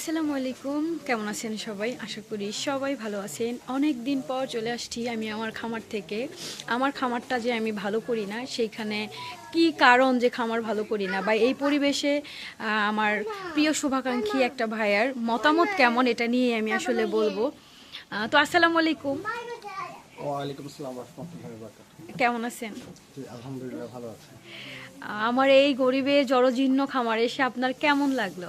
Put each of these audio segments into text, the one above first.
আসসালামু আলাইকুম। কেমন আছেন সবাই? আশা করি সবাই ভালো আছেন। অনেক দিন পর চলে আসছি আমি আমার খামার থেকে। আমার খামারটা যে আমি ভালো করি না সেইখানে কি কারণ যে খামার ভালো করি না? বা এই পরিবেশে আমার প্রিয় শুভাকাঙ্ক্ষী একটা ভাইয়ার মতামত কেমন এটা নিয়ে আমি আসলে বলব। তো আসসালামু আলাইকুম। ওয়ালাইকুম আসসালাম রহমতুল্লাহি বারাকাতুহু কেমন আছেন? আলহামদুলিল্লাহ ভালো আছি। আমার এই গরিবে জরজীর্ণ খামারে এসে আপনার কেমন লাগল?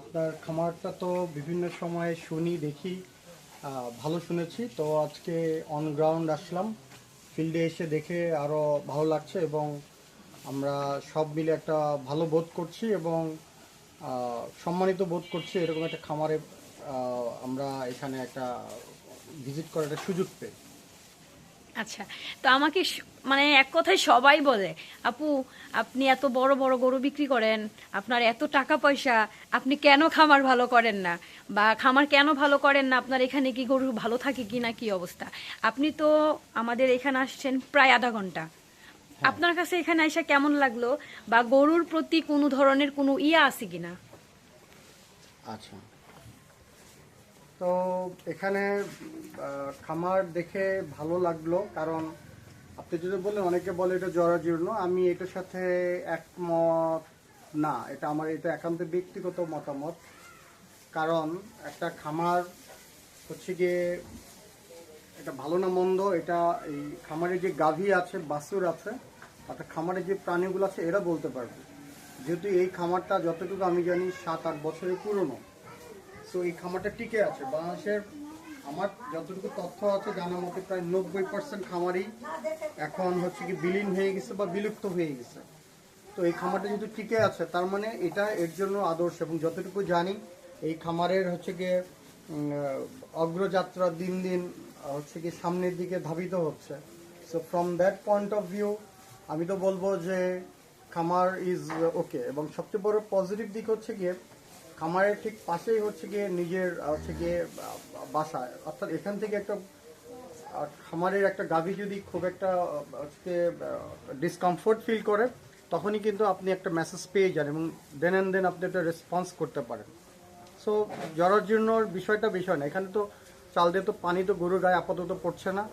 আপনার খামারটা তো বিভিন্ন সময়ে শুনি, দেখি। ভালো শুনেছি। তো আজকে অন গ্রাউন্ড আসলাম। ফিল্ডে এসে দেখে আরও ভালো লাগছে এবং আমরা সব মিলে একটা ভালো বোধ করছি এবং সম্মানিত বোধ করছি এরকম একটা খামারে আমরা এখানে একটা ভিজিট করার একটা সুযোগ পেয়ে। আচ্ছা তো আমাকে মানে এক কথায় সবাই বলে আপু আপনি এত বড় বড় গরু বিক্রি করেন আপনার এত টাকা পয়সা আপনি কেন খামার ভালো করেন না? বা খামার কেন ভালো করেন না? আপনার এখানে কি গরু ভালো থাকে কি না? কি অবস্থা? আপনি তো আমাদের এখানে আসছেন প্রায় আধা ঘণ্টা। আপনার কাছে এখানে এসে কেমন লাগল? বা গরুর প্রতি কোনো ধরনের কোনো ইয়া আছে কিনা? আচ্ছা। তো এখানে খামার দেখে ভালো লাগল, কারণ আপনি যদি বললেন অনেকে বলে এটা জরাজীর্ণ, আমি এটার সাথে একমত না, এটা আমার, এটা একান্ত ব্যক্তিগত মতামত। কারণ একটা খামার হচ্ছে গিয়ে এটা ভালো না মন্দ, এটা এই খামারে যে গাভী আছে বাসুর আছে, অর্থাৎ খামারে যে প্রাণীগুলো আছে, এরা বলতে পারবে। যেহেতু এই খামারটা যতটুকু আমি জানি, সাত আট বছরের পুরনো। সো এই খামারটা টিকে আছে। বাংলাদেশের আমার যতটুকু তথ্য আছে, জানার মতে প্রায় নব্বই পার্সেন্ট খামারই এখন হচ্ছে কি বিলীন হয়ে গেছে বা বিলুপ্ত হয়ে গেছে। তো এই খামারটা যেহেতু টিকে আছে, তার মানে এটা এর জন্য আদর্শ এবং যতটুকু জানি, এই খামারের হচ্ছে গিয়ে অগ্রযাত্রা দিন দিন হচ্ছে কি সামনের দিকে ধাবিত হচ্ছে। So from that point of view আমি তো বলব যে, খামার ইজ ওকে এবং সবচেয়ে বড় পজিটিভ দিক হচ্ছে গিয়ে খামারের ঠিক পাশেই হচ্ছে গিয়ে নিজের হচ্ছে গিয়ে বাসা। অর্থাৎ এখান থেকে একটা খামারের একটা গাভী যদি খুব একটা হচ্ছে ডিসকমফোর্ট ফিল করে, তখনই কিন্তু আপনি একটা মেসেজ পেয়ে যান এবং দেন অ্যান্ড দেন আপনি একটা রেসপন্স করতে পারেন। সো জরাজীর্ণর বিষয়টা বিষয় না। এখানে তো চাল দিয়ে তো পানি তো গরুর গায়ে আপাতত পড়ছে না।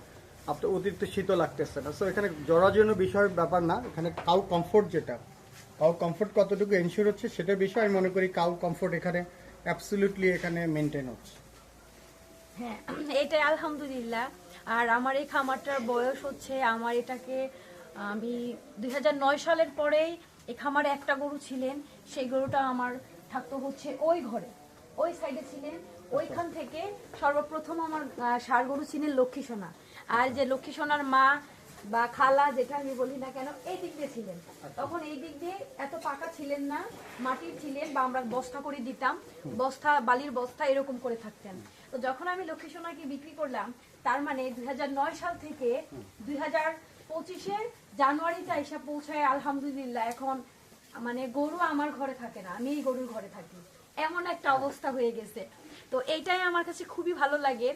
আপনার অতিরিক্ত শীতও লাগতেছে না। সো এখানে জরাজীর্ণ বিষয়ের ব্যাপার না। এখানে কাউ কমফোর্ট যেটা কাউ কমফোর্ট কতটুকু এনশিওর হচ্ছে সেটার বিষয় আমি মনে করি কাউ কমফোর্ট এখানে অ্যাবসলিউটলি এখানে মেনটেন হচ্ছে। হ্যাঁ এটাই আলহামদুলিল্লাহ। আর আমার এই খামারটার বয়স হচ্ছে, আমার এটাকে আমি দুই হাজার নয় সালের পরেই এই খামারে একটা গরু ছিলেন, সেই গরুটা আমার থাকতো হচ্ছে ওই ঘরে, ওই সাইডে ছিলেন। ওইখান থেকে সর্বপ্রথম আমার ষাঁড় গরু ছিলেন লক্ষ্মী সোনা। আর যে লক্ষ্মী সোনার মা বা খালা, যেটা আমি বলি না কেন, এই দিক দিয়ে ছিলেন। তখন এই দিক দিয়ে এত পাকা ছিলেন না, মাটির ছিলেন বা আমরা বস্তা করে দিতাম, বস্তা, বালির বস্তা এরকম করে থাকতেন। তো যখন আমি লক্ষ্মী সোনাকে বিক্রি করলাম, তার মানে দুই হাজার নয় সাল থেকে দুই হাজার পঁচিশের জানুয়ারিতে এসে পৌঁছায়, আলহামদুলিল্লাহ, এখন মানে গরু আমার ঘরে থাকে না, আমি এই গরুর ঘরে থাকি। এমন একটা অবস্থা হয়ে গেছে। তো এইটাই আমার কাছে খুবই ভালো লাগে।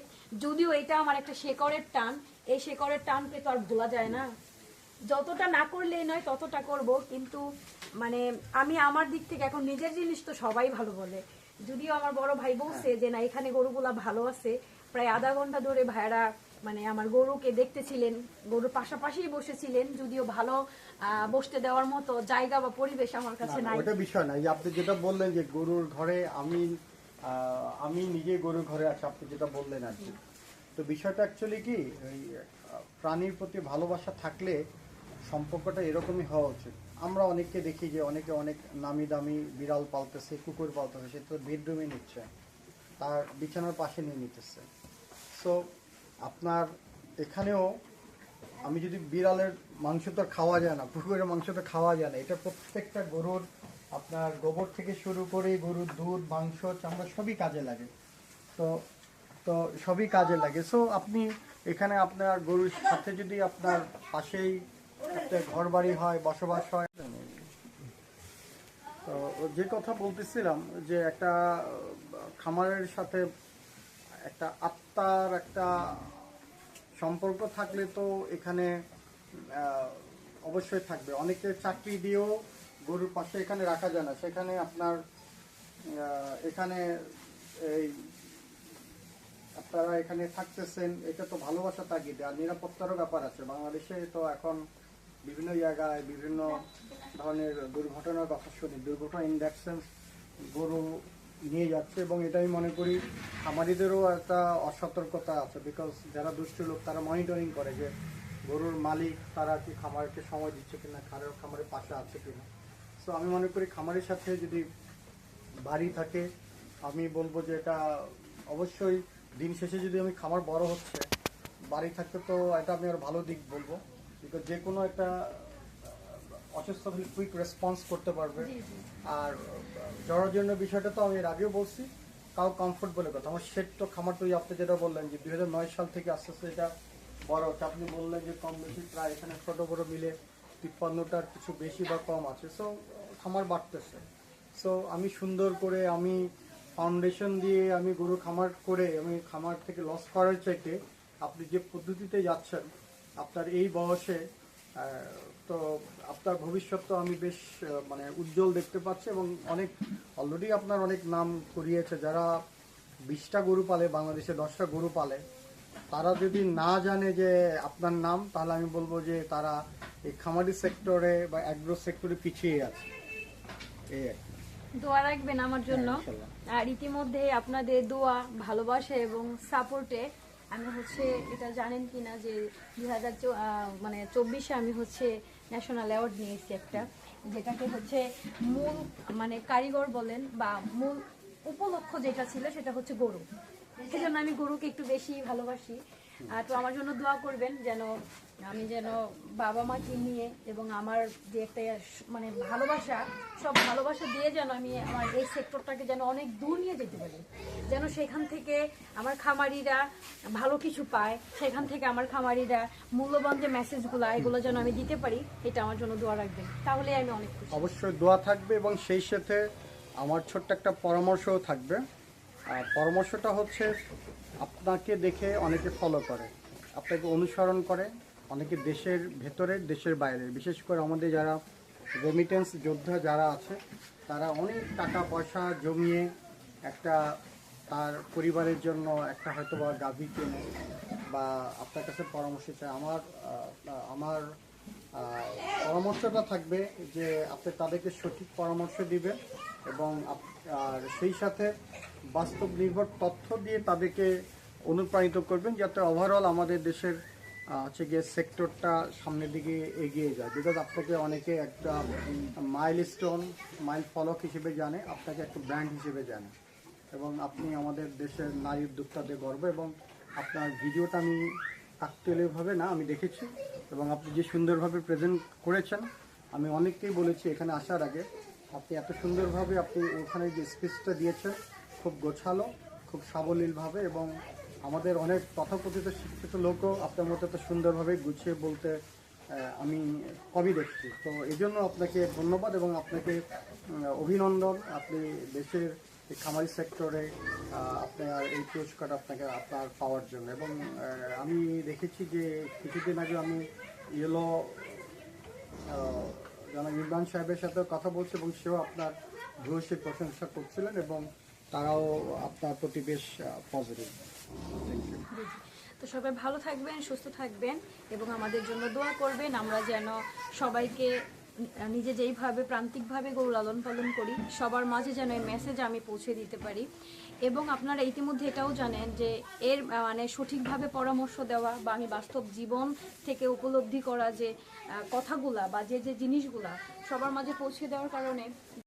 যদিও এটা আমার একটা শেকড়ের টান এই শেকড়ের টানকে তো আর ভোলা যায় না। যতটা না করলেই নয় ততটা করব। কিন্তু মানে আমি আমার দিক থেকে এখন নিজের জিনিস তো সবাই ভালো বলে। যদিও আমার বড় ভাই বলছে যে না এখানে গরুগুলা ভালো আছে। প্রায় আধা ঘণ্টা ধরে ভাইরা মানে আমার গরুকে দেখতেছিলেন গরুর পাশাপাশি বসেছিলেন যদিও ভালো বসতে দেওয়ার মতো জায়গা বা পরিবেশ আমার কাছে নাই। ওটা বিষয় না। আপনি যেটা বললেন যে গরুর ঘরে আমি আমি নিজে গরুর ঘরে আছি আপনি যেটা বললেন আর কি। তো বিষয়টা অ্যাকচুয়ালি কি ওই প্রাণীর প্রতি ভালোবাসা থাকলে সম্পর্কটা এরকমই হওয়া উচিত। আমরা অনেককে দেখি যে অনেকে অনেক নামি দামি বিড়াল পালতেছে কুকুর পালতেছে সে তো বেডরুমে নিচ্ছে তার বিছানার পাশে নিয়ে নিতেছে। সো আপনার এখানেও আমি যদি বিড়ালের মাংস তো খাওয়া যায় না, পুকুরের মাংস তো খাওয়া যায় না, এটা প্রত্যেকটা গরুর আপনার গোবর থেকে শুরু করে গরুর দুধ, মাংস, চামড়া সবই কাজে লাগে। তো তো সবই কাজে লাগে। সো আপনি এখানে আপনার গরুর সাথে যদি আপনার পাশেই একটা ঘর বাড়ি হয়, বসবাস হয়, তো যে কথা বলতেছিলাম যে একটা খামারের সাথে একটা আত্মার একটা সম্পর্ক থাকলে তো এখানে অবশ্যই থাকবে। অনেকে চাকরি দিয়েও গরুর পাশে এখানে রাখা যায় না। সেখানে আপনার এখানে এই আপনারা এখানে থাকতেছেন, এটা তো ভালোবাসা তাগিদে। আর নিরাপত্তারও ব্যাপার আছে। বাংলাদেশে তো এখন বিভিন্ন জায়গায় বিভিন্ন ধরনের দুর্ঘটনার কথা শুনি। দুর্ঘটনা ইন্ডাকশন গরু নিয়ে যাচ্ছে এবং এটাই মনে করি খামারিদেরও একটা অসতর্কতা আছে বিকজ যারা দুষ্ট লোক, তারা মনিটরিং করে যে গরুর মালিক তারা কি খামারকে সময় দিচ্ছে কিনা, খারের খামারের পাশে আছে কিনা। সো আমি মনে করি খামারের সাথে যদি বাড়ি থাকে, আমি বলব যে এটা অবশ্যই দিন শেষে যদি আমি খামার বড় হচ্ছে, বাড়ি থাকতে তো এটা আমি আর ভালো দিক বলব। বিকজ যে কোনো একটা অসুস্থ হলে কুইক রেসপন্স করতে পারবে। আর জন্য বিষয়টা তো আমি এর আগেও বলছি কাউ কমফোর্ট বলে কথা। আমার সেট তো খামার তো ওই আপনি যেটা বললেন যে দু হাজার নয় সাল থেকে আস্তে আস্তে এটা বড় হচ্ছে। আপনি বললেন যে কম বেশি প্রায় এখানে ছোটো বড় মিলে তিপ্পান্নটার কিছু বেশি বা কম আছে। সো খামার বাড়তেছে। সো আমি সুন্দর করে আমি ফাউন্ডেশন দিয়ে আমি গরু খামার করে আমি খামার থেকে লস করার চাইতে আপনি যে পদ্ধতিতে যাচ্ছেন আপনার এই বয়সে তো আপনার ভবিষ্যৎ তো আমি বেশ মানে উজ্জ্বল দেখতে পাচ্ছি এবং অনেক অলরেডি আপনার অনেক নাম করিয়েছে যারা বিশটা গরু পালে বাংলাদেশে দশটা গরু পালে। তারা যদি না জানে যে আপনার নাম তাহলে আমি বলব যে তারা এই খামারি সেক্টরে বা অ্যাগ্রো সেক্টরে পিছিয়ে আছে। এই আর কি। দোয়া রাখবেন আমার জন্য। হ্যাঁ, আর ইতিমধ্যে আপনাদের দোয়া ভালোবাসা এবং সাপোর্টে আমি হচ্ছে এটা জানেন কি না যে দু হাজার মানে চব্বিশে আমি হচ্ছে ন্যাশনাল অ্যাওয়ার্ড নিয়েছি একটা, যেটাকে হচ্ছে মূল মানে কারিগর বলেন বা মূল উপলক্ষ যেটা ছিল সেটা হচ্ছে গরু। সেজন্য আমি গরুকে একটু বেশি ভালোবাসি। তো আমার জন্য দোয়া করবেন যেন আমি যেন বাবা মাকে নিয়ে এবং আমার যে একটা মানে ভালোবাসা, সব ভালোবাসা দিয়ে যেন আমি আমার এই সেক্টরটাকে যেন অনেক দূর নিয়ে যেতে পারি। যেন সেখান থেকে আমার খামারিরা ভালো কিছু পায়, সেখান থেকে আমার খামারিরা মূল্যবান যে মেসেজগুলো এগুলো যেন আমি দিতে পারি, এটা আমার জন্য দোয়া রাখবেন। তাহলে আমি অনেক অবশ্যই দোয়া থাকবে এবং সেই সাথে আমার ছোট্ট একটা পরামর্শও থাকবে। আর পরামর্শটা হচ্ছে, আপনাকে দেখে অনেকে ফলো করে, আপনাকে অনুসরণ করে। অনেকে দেশের ভেতরে, দেশের বাইরে। বিশেষ করে আমাদের যারা রেমিটেন্স যোদ্ধা যারা আছে, তারা অনেক টাকা পয়সা জমিয়ে একটা তার পরিবারের জন্য একটা হয়তো বা গাভী কেনে বা আপনার কাছে পরামর্শ চায়। আমার আমার পরামর্শটা থাকবে যে আপনি তাদেরকে সঠিক পরামর্শ দিবেন এবং আর সেই সাথে বাস্তব নির্ভর তথ্য দিয়ে তাদেরকে অনুপ্রাণিত করবেন যাতে ওভারঅল আমাদের দেশের হচ্ছে গিয়ে সেক্টরটা সামনের দিকে এগিয়ে যায়। বিকজ আপনাকে অনেকে একটা মাইল স্টোন মাইল ফলক হিসেবে জানে, আপনাকে একটা ব্র্যান্ড হিসেবে জানে। এবং আপনি আমাদের দেশের নারী উদ্যোক্তাদের গর্ব এবং আপনার ভিডিওটা আমি কাকতালীয়ভাবে না, আমি দেখেছি। এবং আপনি যে সুন্দরভাবে প্রেজেন্ট করেছেন, আমি অনেককেই বলেছি এখানে আসার আগে, আপনি এত সুন্দরভাবে আপনি ওখানে যে স্পিচটা দিয়েছেন, খুব গোছালো, খুব সাবলীলভাবে এবং আমাদের অনেক তথাকথিত শিক্ষিত লোকও আপনার মতো এত সুন্দরভাবে গুছিয়ে বলতে আমি কবই দেখছি। তো এই জন্য আপনাকে ধন্যবাদ এবং আপনাকে অভিনন্দন। আপনি দেশের খামারি সেক্টরে আপনার এই পুরস্কার আপনাকে আপনার পাওয়ার জন্য। এবং আমি দেখেছি যে কিছুদিন আগে আমি ইয়েলো জনাব ইমরান সাহেবের সাথেও কথা বলছি এবং সেও আপনার ভূয়সী প্রশংসা করছিলেন এবং তারাও আপনার প্রতি বেশ পজিটিভ তো সবাই ভালো থাকবেন, সুস্থ থাকবেন এবং আমাদের জন্য দোয়া করবেন। আমরা যেন সবাইকে নিজে যেইভাবে প্রান্তিকভাবে গরু লালন পালন করি, সবার মাঝে যেন এই মেসেজ আমি পৌঁছে দিতে পারি। এবং আপনারা ইতিমধ্যে এটাও জানেন যে এর মানে সঠিকভাবে পরামর্শ দেওয়া বা আমি বাস্তব জীবন থেকে উপলব্ধি করা যে কথাগুলা বা যে যে জিনিসগুলা সবার মাঝে পৌঁছে দেওয়ার কারণে